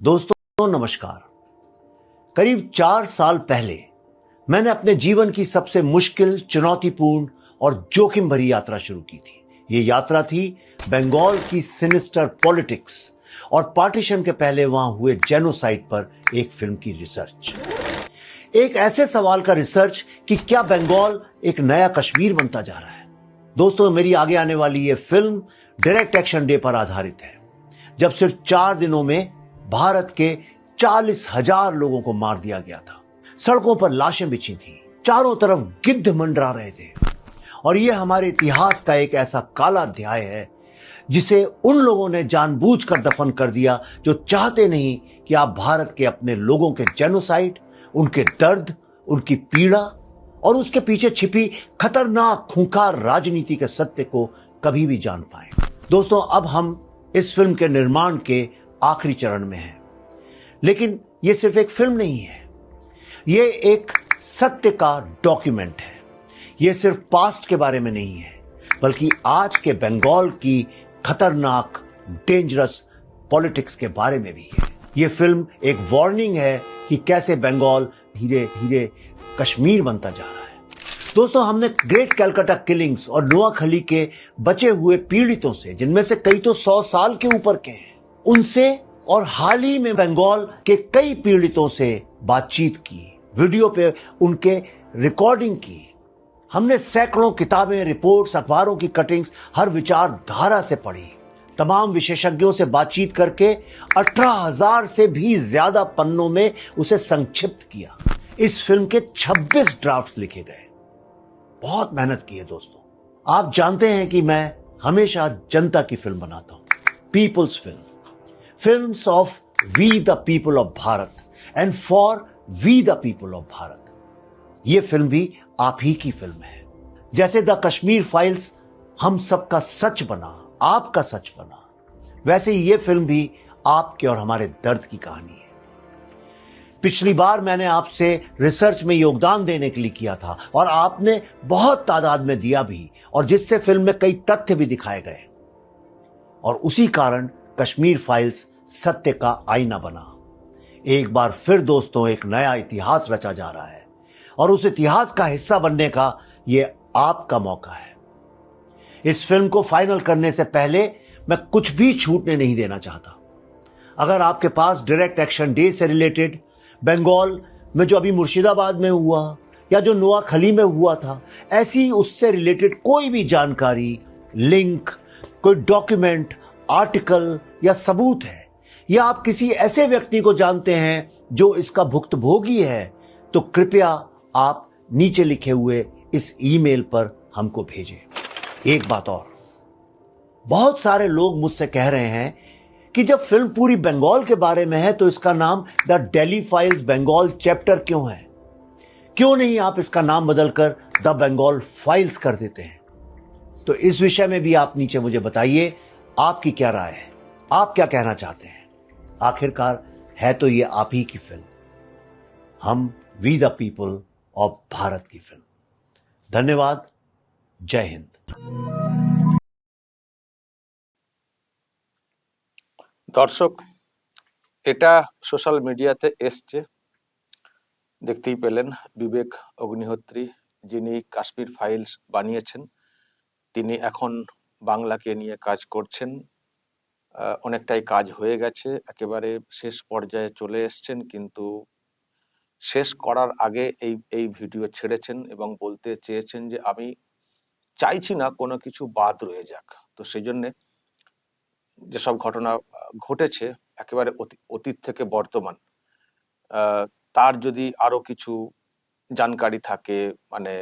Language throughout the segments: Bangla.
दोस्तों, नमस्कार। करीब चार साल पहले मैंने अपने जीवन की सबसे मुश्किल, चुनौतीपूर्ण और जोखिम भरी यात्रा शुरू की थी। ये यात्रा थी बंगाल की सिनिस्टर पॉलिटिक्स और पार्टीशन के पहले वहाँ हुए जेनोसाइड पर एक फ़िल्म की रिसर्च। एक ऐसे सवाल का रिसर्च कि क्या बंगाल एक नया कश्मीर बनता जा रहा है? दोस्तों, मेरी आगे आने वाली ये फ़िल्म डायरेक्ट एक्शन डे पर आधारित है, जब सिर्फ़ चार दिनों में भारत के चालीस हज़ार लोगों को मार दिया गया था। सड़कों पर लाशें बिछी थी। चारों तरफ़ गिद्ध मंडरा रहे थे। और यह हमारे इतिहास का एक ऐसा काला अध्याय है, जिसे उन लोगों ने जानबूझकर दफन कर दिया जो चाहते नहीं कि आप भारत के अपने लोगों के जेनोसाइड उनके दर्द, उनकी पीड़ा और उसके पीछे छिपी खतरनाक खूंखार राजनीति के सत्य को कभी भी जान पाए। दोस्तों, अब हम इस फ़िल्म के निर्माण के आखिरी चरण में है। लेकिन यह सिर्फ़ एक फ़िल्म नहीं है। यह एक सत्य का डॉक्यूमेंट है। यह सिर्फ़ पास्ट के बारे में नहीं है, बल्कि आज के बंगाल की खतरनाक डेंजरस पॉलिटिक्स के बारे में भी है। यह फ़िल्म एक वार्निंग है कि कैसे बंगाल धीरे धीरे कश्मीर बनता जा रहा है। दोस्तों, हमने ग्रेट कैलकाटा किलिंग्स और नोआखली के बचे हुए पीड़ितों से, जिनमें से कई तो सौ साल के ऊपर के हैं उनसे और हाल ही में बंगाल के कई पीड़ितों से बातचीत की, वीडियो पे उनके रिकॉर्डिंग की। हमने सैकड़ों किताबें रिपोर्ट्स अखबारों की कटिंग्स हर विचारधारा से पढ़ी। तमाम विशेषज्ञों से बातचीत करके अठारह हज़ार से भी ज़्यादा पन्नों में उसे संक्षिप्त किया। इस फ़िल्म के 26 ड्राफ्ट्स लिखे गए। बहुत मेहनत की है दोस्तों। आप जानते हैं कि मैं हमेशा जनता की फ़िल्म बनाता हूँ। People's film films of we the people of Bharat and for we the people of Bharat यह फ़िल्म भी आप ही की फ़िल्म है। जैसे द कश्मीर फाइल्स, हम सबका सच बना, आपका सच बना। वैसे यह फ़िल्म भी आपके और हमारे दर्द की कहानी है। पिछली बार मैंने आपसे रिसर्च में योगदान देने के लिए किया था और आपने बहुत तादाद में दिया भी और जिससे फ़िल्म में कई तथ्य भी दिखाए गए। और उसी कारण कश्मीर फाइल्स सत्य का आईना बना। एक बार फिर दोस्तों, एक नया इतिहास रचा जा रहा है और उस इतिहास का हिस्सा बनने का यह आपका मौका है। इस फ़िल्म को फाइनल करने से पहले मैं कुछ भी छूटने नहीं देना चाहता। अगर आपके पास डायरेक्ट एक्शन डे से रिलेटेड बंगाल में जो अभी मुर्शिदाबाद में हुआ या जो नोआखली में हुआ था, ऐसी उससे रिलेटेड कोई भी जानकारी, लिंक, कोई डॉक्यूमेंट, आर्टिकल या सबूत है या आप किसी ऐसे व्यक्ति को जानते हैं जो इसका भुक्तभोगी है तो कृपया आप नीचे लिखे हुए इस ईमेल पर हमको भेजें। एक बात और। बहुत सारे लोग मुझसे कह रहे हैं कि जब फ़िल्म पूरी बंगाल के बारे में है तो इसका नाम the Delhi Files Bengal Chapter क्यों है? क्यों नहीं आप इसका नाम बदलकर द बंगाल फाइल्स कर देते हैं? तो इस विषय में भी आप नीचे मुझे बताइए, आपकी क्या राय है? आप क्या कहना चाहते हैं? आखिरकार है तो ये आप ही की फिल्म हम we the people of Bharat की फिल्म धन्यवाद जय हिंद দর্শক এটা সোশ্যাল মিডিয়াতে এসছে দেখতেই পেলেন বিবেক অগ্নিহোত্রী যিনি কাশ্মীর ফাইলস বানিয়েছেন তিনি এখন বাংলাকে নিয়ে কাজ করছেন আহ, অনেকটাই কাজ হয়ে গেছে। একেবারে শেষ পর্যায়ে চলে এসছেন কিন্তু শেষ করার আগে এই এই ভিডিও ছেড়েছেন এবং বলতে চেয়েছেন যে আমি চাইছি না কোনো কিছু বাদ রয়ে যাক। তো সেই জন্যে যেসব ঘটনা ঘটেছে, একেবারে অতি- অতীত থেকে বর্তমান তার যদি আরও কিছু জানকারি থাকে মানে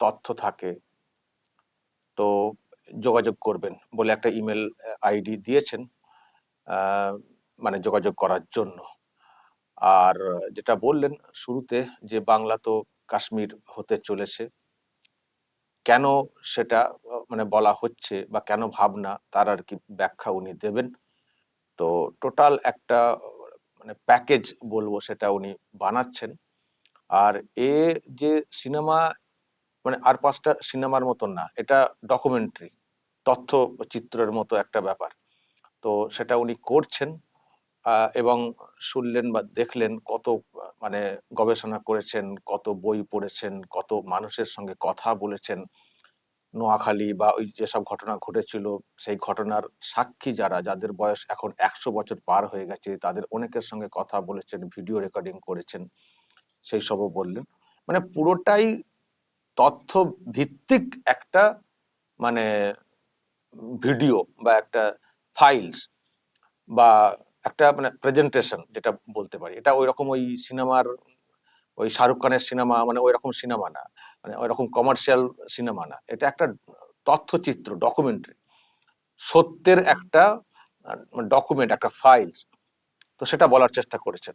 তথ্য থাকে, তো যোগাযোগ করবেন বলে একটা ইমেল আইডি দিয়েছেন মানে যোগাযোগ করার জন্য। আর যেটা বললেন শুরুতে যে বাংলা তো কাশ্মীর হতে চলেছে, কেন সেটা মানে বলা হচ্ছে বা কেন ভাবনা, তার আর কি ব্যাখ্যা উনি দেবেন। তো টোটাল একটা মানে প্যাকেজ বলব সেটা উনি বানাচ্ছেন। আর এ যে সিনেমা মানে আর পাঁচটা সিনেমার মতন না, এটা ডকুমেন্টারি তথ্য চিত্রের মতো একটা ব্যাপার। তো সেটা উনি করছেন এবং শুনলেন বা দেখলেন কত মানে গবেষণা করেছেন, কত বই পড়েছেন, কত মানুষের সঙ্গে কথা বলেছেন। নোয়াখালী বা ওই যেসব ঘটনা ঘটেছিল, সেই ঘটনার সাক্ষী যারা, যাদের বয়স এখন একশো বছর পার হয়ে গেছে, তাদের অনেকের সঙ্গে কথা বলেছেন, ভিডিও রেকর্ডিং করেছেন, সেই সবও বললেন। মানে পুরোটাই তথ্য ভিত্তিক একটা মানে ভিডিও বা একটা ফাইলস বা একটা মানে প্রেজেন্টেশন যেটা বলতে পারি। এটা ওই রকম ওই সিনেমার, ওই শাহরুখ খানের সিনেমা মানে ওই রকম সিনেমা না। মানে ওই রকম কমার্শিয়াল সিনেমা না। এটা একটা তথ্যচিত্র ডকুমেন্টারি সত্যের একটা ডকুমেন্ট একটা ফাইল তো সেটা বলার চেষ্টা করেছেন।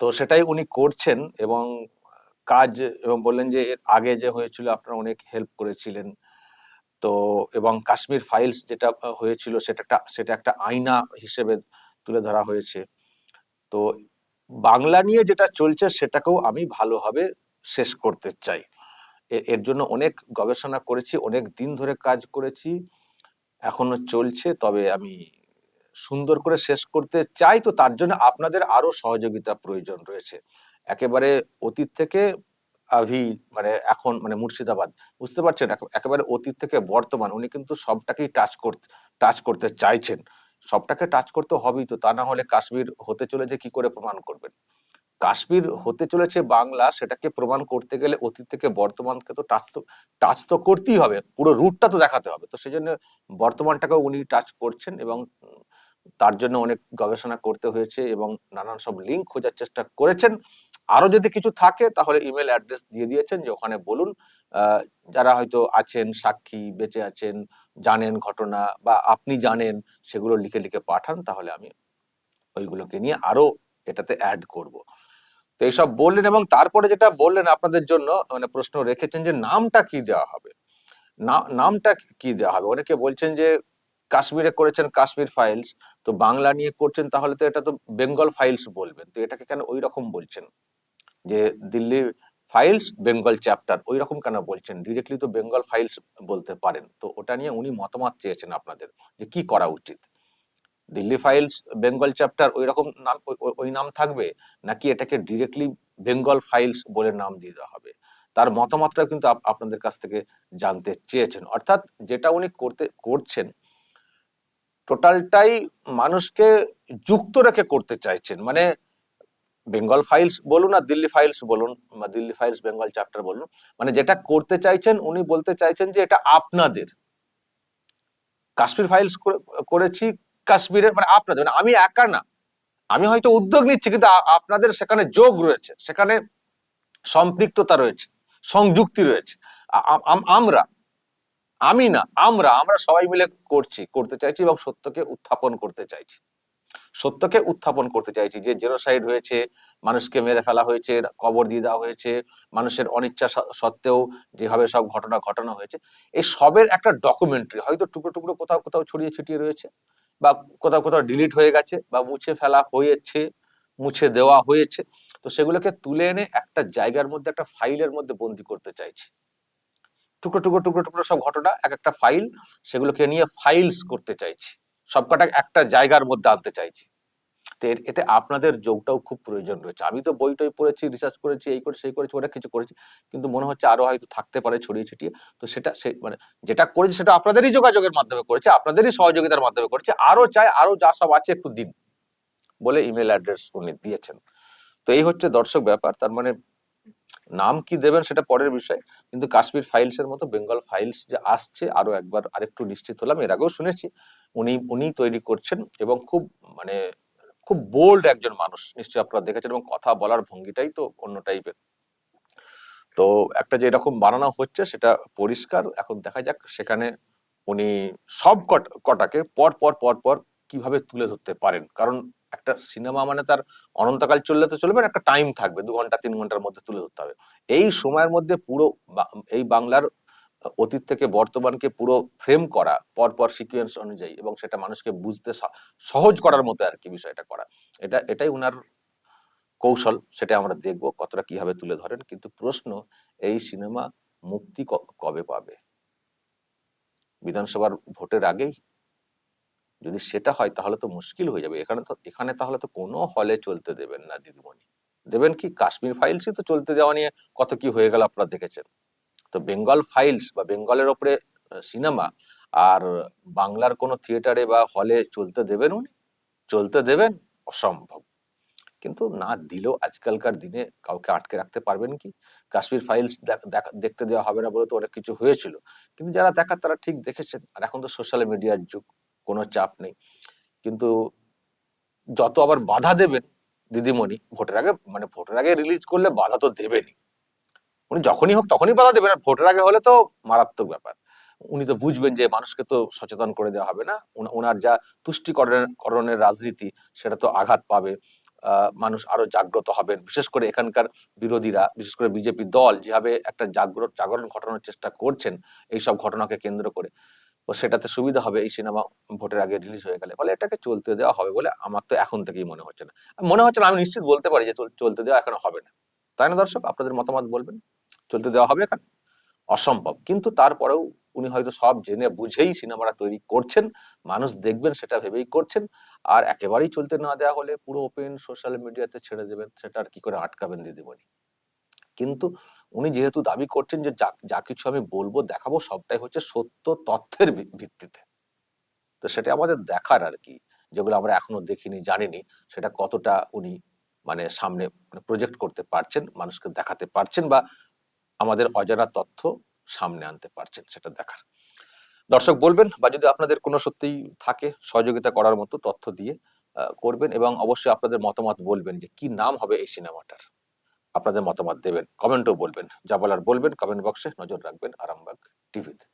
তো সেটাই উনি করছেন এবং কাজ এবং বললেন যে, এর আগে যে হয়েছিল আপনারা অনেক হেল্প করেছিলেন। তো, এবং কাশ্মীর ফাইলস যেটা হয়েছিল সেটা একটা সেটা একটা আয়না হিসেবে তুলে ধরা হয়েছে। তো বাংলা নিয়ে যেটা চলছে সেটাকেও আমি ভালোভাবে শেষ করতে চাই। এর জন্য অনেক গবেষণা করেছি, অনেক দিন ধরে কাজ করেছি এখনও চলছে, তবে আমি সুন্দর করে শেষ করতে চাই। তো তার জন্য আপনাদের আরও সহযোগিতা প্রয়োজন রয়েছে। একেবারে অতীত থেকে আভি মানে এখন মানে মুর্শিদাবাদ, বুঝতে পারছেন? একেবারে অতীত থেকে বর্তমান, উনি কিন্তু সবটাকেই টাচ করতে টাচ করতে চাইছেন। সবটাকে টাচ করতে হবেই তো, তা না হলে কাশ্মীর হতে চলেছে, কি করে প্রমাণ করবেন? কাশ্মীর হতে চলেছে বাংলা, সেটাকে প্রমাণ করতে গেলে অতীত থেকে বর্তমানকে তো টাচ তো টাচ তো করতেই হবে, পুরো রুটটা তো দেখাতে হবে। তো সেই জন্য বর্তমানটাকেও উনি টাচ করছেন এবং তার জন্য অনেক গবেষণা করতে হয়েছে এবং নানান সব লিঙ্ক খোঁজার চেষ্টা করেছেন। আরও যদি কিছু থাকে, তাহলে ইমেল অ্যাড্রেস দিয়ে দিয়েছেন যে ওখানে বলুন যারা হয়তো আছেন, সাক্ষী, বেঁচে আছেন, জানেন ঘটনা বা আপনি জানেন, সেগুলো লিখে লিখে পাঠান, তাহলে আমি ওইগুলোকে নিয়ে আরও এটাতে অ্যাড করব। তো এইসব বললেন এবং তারপরে যেটা বললেন আপনাদের জন্য মানে প্রশ্ন রেখেছেন যে নামটা কি দেওয়া হবে? নামটা কি দেওয়া হবে? অনেকে বলছেন যে কাশ্মীরে করেছেন কাশ্মীর ফাইলস তো বাংলা নিয়ে করছেন, তাহলে তো এটা তো বেঙ্গল ফাইলস বলবেন, তো এটাকে কেন ওই রকম বলছেন? যে দিল্লি ফাইলস বেঙ্গল চ্যাপ্টার ওই রকম কেন বলছেন? ডিরেক্টলি তো বেঙ্গল ফাইলস বলতে পারেন, তো ওটা নিয়ে উনি মতামত চেয়েছেন আপনাদের, যে কি করা উচিত? দিল্লি ফাইলস বেঙ্গল চ্যাপ্টার ওই রকম নাম, ওই- নাম থাকবে, নাকি এটাকে ডিরেক্টলি বেঙ্গল ফাইলস বলে নাম দিয়ে দেওয়া হবে? তার মতামতটা কিন্তু আপ- আপনাদের কাছ থেকে জানতে চেয়েছেন, অর্থাৎ যেটা উনি করতে, করছেন টোটালটাই মানুষকে যুক্ত রেখে করতে চাইছেন। মানে বেঙ্গল ফাইলস বলুন আর দিল্লি ফাইলস বলুন, বা দিল্লি ফাইলস, বেঙ্গল চ্যাপ্টার বলুন মানে যেটা করতে চাইছেন, উনি বলতে চাইছেন যে এটা আপনাদের। কাশ্মীর ফাইলস করেছি, কাশ্মীরের মানে আপনাদের মানে আমি একা না। আমি হয়তো উদ্যোগ নিচ্ছি, কিন্তু আপনাদের সেখানে যোগ রয়েছে, সেখানে সম্পৃক্ততা রয়েছে, সংযুক্তি রয়েছে। আমরা আমি না, আমরা আমরা সবাই মিলে করছি, করতে চাইছি এবং সত্যকে উত্থাপন করতে চাইছি। সত্যকে উত্থাপন করতে চাইছি, যে জেনোসাইড হয়েছে, মানুষকে মেরে ফেলা হয়েছে, কবর দিয়ে দেওয়া হয়েছে, মানুষের অনিচ্ছা সত্ত্বেও যেভাবে সব ঘটনা ঘটানো হয়েছে, এই সবের একটা ডকুমেন্টারি হয়তো টুকরো টুকরো কোথাও কোথাও ছড়িয়ে ছিটিয়ে রয়েছে বা কোথাও কোথাও ডিলিট হয়ে গেছে বা মুছে ফেলা হয়েছে, মুছে দেওয়া হয়েছে। তো সেগুলোকে তুলে এনে একটা জায়গার মধ্যে, একটা ফাইলের মধ্যে বন্দি করতে চাইছি। টুকরো টুকরো টুকরো টুকরো সব ঘটনা, এক একটা ফাইল সেগুলোকে নিয়ে ফাইলস করতে চাইছি। সবকটা একটা জায়গার মধ্যে আনতে চাইছি। তো এতে আপনাদের যোগটাও খুব প্রয়োজন রয়েছে। আমি তো বই টই পড়েছি রিসার্চ করেছি, এই করে সেই করেছি, অনেক কিছু করেছি, কিন্তু মনে হচ্ছে আরও হয়তো থাকতে পারে ছড়িয়ে ছিটিয়ে। তো সেটা, সে মানে যেটা করেছি সেটা আপনাদেরই যোগাযোগের মাধ্যমে করেছে, আপনাদেরই সহযোগিতার মাধ্যমে করেছে, আরও চাই, আরও যা সব আছে একটু দিন বলে ইমেল অ্যাড্রেস উনি দিয়েছেন। তো এই হচ্ছে দর্শক ব্যাপার, তার মানে নাম কি দেবেন সেটা পরের বিষয়, কিন্তু কাশ্মীর ফাইলস এর মতো বেঙ্গল ফাইলস যে আসছে, আরও একবার আরেকটু নিশ্চিত হলাম, এর আগেও শুনেছি, উনি উনি তৈরি করছেন এবং খুব মানে খুব বোল্ড একজন মানুষ, নিশ্চয়ই আপনারা দেখেছেন এবং কথা বলার ভঙ্গিটাই তো অন্য টাইপের তো একটা যে এরকম বানানো হচ্ছে সেটা পরিষ্কার, এখন দেখা যাক, সেখানে উনি সব কট- কটাকে পর পর পর পর কীভাবে তুলে ধরতে পারেন, কারণ একটা সিনেমা মানে তার অনন্তকাল চললে তো চলবে না, একটা টাইম থাকবে, দু ঘণ্টা, তিন ঘণ্টার মধ্যে তুলে ধরতে হবে। এই সময়ের মধ্যে পুরো এই বাংলার অতীত থেকে বর্তমানকে পুরো ফ্রেম করা পর পর সিকুয়েন্স অনুযায়ী এবং সেটা মানুষকে বুঝতে সহজ করার মতো আর কি বিষয়টা করা, এটা, এটাই উনার কৌশল, সেটা আমরা দেখব কতটা কীভাবে তুলে ধরেন, কিন্তু প্রশ্ন, এই সিনেমা মুক্তি কবে পাবে? বিধানসভার ভোটের আগেই? যদি সেটা হয় তাহলে তো মুশকিল হয়ে যাবে। এখানে তো, এখানে তাহলে তো কোনো হলে চলতে দেবেন না দিদিমণি। দেবেন কি? কাশ্মীর ফাইলসই তো চলতে দেওয়া নিয়ে কত কি হয়ে গেল আপনারা দেখেছেন। তো বেঙ্গল ফাইলস বা বেঙ্গলের ওপরে সিনেমা আর বাংলার কোনো থিয়েটারে বা হলে চলতে দেবেন উনি? চলতে দেবেন? অসম্ভব। কিন্তু না দিলেও আজকালকার দিনে কাউকে আটকে রাখতে পারবেন কি? কাশ্মীর ফাইলস দেখতে দেওয়া হবে না বলে তো অনেক কিছু হয়েছিল। কিন্তু যারা দেখার তারা ঠিক দেখেছেন। আর এখন তো সোশ্যাল মিডিয়ার যুগ। কোনো চাপ নেই। কিন্তু যত আবার বাধা দেবেন দিদিমণি, ভোটের আগে মানে ভোটের আগে রিলিজ করলে বাধা তো দেবেনই। উনি যখনই হোক তখনই বাধা দেবেন, আর ভোটের আগে হলে তো মারাত্মক ব্যাপার। উনি তো বুঝবেন যে মানুষকে তো সচেতন করে দেওয়া হবে না। ওনার যা তুষ্টিকরণের রাজনীতি, সেটা তো আঘাত পাবে। মানুষ আরও জাগ্রত হবেন। বিশেষ করে এখানকার বিরোধীরা, বিশেষ করে বিজেপি দল যেভাবে একটা জাগ্রত, জাগরণ ঘটানোর চেষ্টা করছেন এই সব ঘটনাকে কেন্দ্র করে। তো সেটাতে সুবিধা হবে, এই সিনেমা ভোটের আগে রিলিজ হয়ে গেলে। ফলে এটাকে চলতে দেওয়া হবে বলে আমার তো এখন থেকেই মনে হচ্ছে না। মনে হচ্ছে না, আমি নিশ্চিত বলতে পারি যে চলতে দেওয়া এখন হবে না। তাই না দর্শক? আপনাদের মতামত বলবেন? চলতে দেওয়া হবে এখন? অসম্ভব। কিন্তু তারপরেও উনি হয়তো সব জেনে বুঝেই সিনেমাটা তৈরি করছেন, মানুষ দেখবেন, সেটা ভেবেই করছেন। আর একেবারেই চলতে না দেওয়া হলে পুরো ওপেন সোশ্যাল মিডিয়াতে ছেড়ে দেবেন, সেটা আর কি করে আটকাবেন দিদিমণি? কিন্তু উনি যেহেতু দাবি করছেন যে যা কিছু আমি বলব, দেখাবো, সবটাই হচ্ছে সত্য তথ্যের ভিত্তিতে। তো সেটা আমাদের দেখার আর কি, যেগুলো আমরা এখনও দেখিনি, জানিনি, সেটা কতটা উনি মানে সামনে প্রজেক্ট করতে পারছেন, মানুষকে দেখাতে পারছেন বা আমাদের অজানা তথ্য সামনে আনতে পারছেন, সেটা দেখার। দর্শক বলবেন বা যদি আপনাদের কোনো সত্যিই থাকে, সহযোগিতা করার মতো তথ্য দিয়ে করবেন এবং অবশ্যই আপনাদের মতামত বলবেন যে কি নাম হবে এই সিনেমাটার। আপনাদের মতামত দেবেন কমেন্টও বলবেন। যা বলার বলবেন কমেন্ট বক্সে নজর রাখবেন আরামবাগ টিভিতে।